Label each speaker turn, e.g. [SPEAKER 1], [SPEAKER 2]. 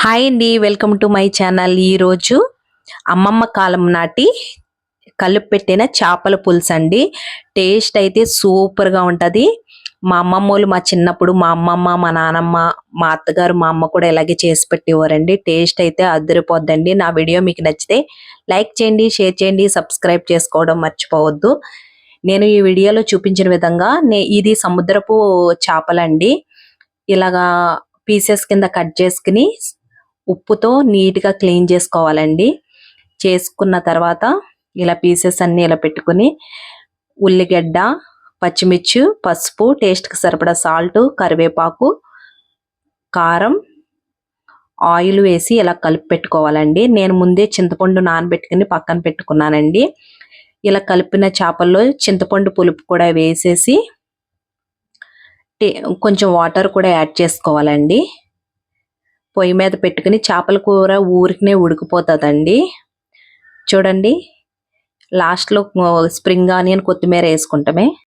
[SPEAKER 1] Hi అండి welcome to my channel ఈరోజు అమ్మమ్మ కాలం నాటి కలిపి పెట్టిన చేపల పులుసు అండి. టేస్ట్ అయితే సూపర్గా ఉంటుంది. మా అమ్మమ్మ వాళ్ళు మా చిన్నప్పుడు మా అమ్మమ్మ మా నానమ్మ మా అత్తగారు మా అమ్మ కూడా ఇలాగే చేసి పెట్టేవారండి. టేస్ట్ అయితే అద్దరిపోద్దండి నా వీడియో మీకు నచ్చితే లైక్ చేయండి షేర్ చేయండి సబ్స్క్రైబ్ చేసుకోవడం మర్చిపోవద్దు. నేను ఈ వీడియోలో చూపించిన విధంగా నే ఇది సముద్రపు చేపలండి. ఇలాగా పీసెస్ కింద కట్ చేసుకుని ఉప్పుతో నీట్గా క్లీన్ చేసుకోవాలండి. చేసుకున్న తర్వాత ఇలా పీసెస్ అన్నీ ఇలా పెట్టుకుని ఉల్లిగడ్డ పచ్చిమిర్చి పసుపు టేస్ట్కి సరిపడా సాల్ట్ కరివేపాకు కారం ఆయిల్ వేసి ఇలా కలిపి పెట్టుకోవాలండి. నేను ముందే చింతపండు నానబెట్టుకుని పక్కన పెట్టుకున్నానండి. ఇలా కలిపిన చేపల్లో చింతపండు పులుపు కూడా వేసేసి కొంచెం వాటర్ కూడా యాడ్ చేసుకోవాలండి. పొయ్యి మీద పెట్టుకుని చేపల కూర ఊరికినే ఉడికిపోతుందండి. చూడండి. లాస్ట్లో స్ప్రింగ్ ఆనియన్ కొత్తిమీర వేసుకుంటామే.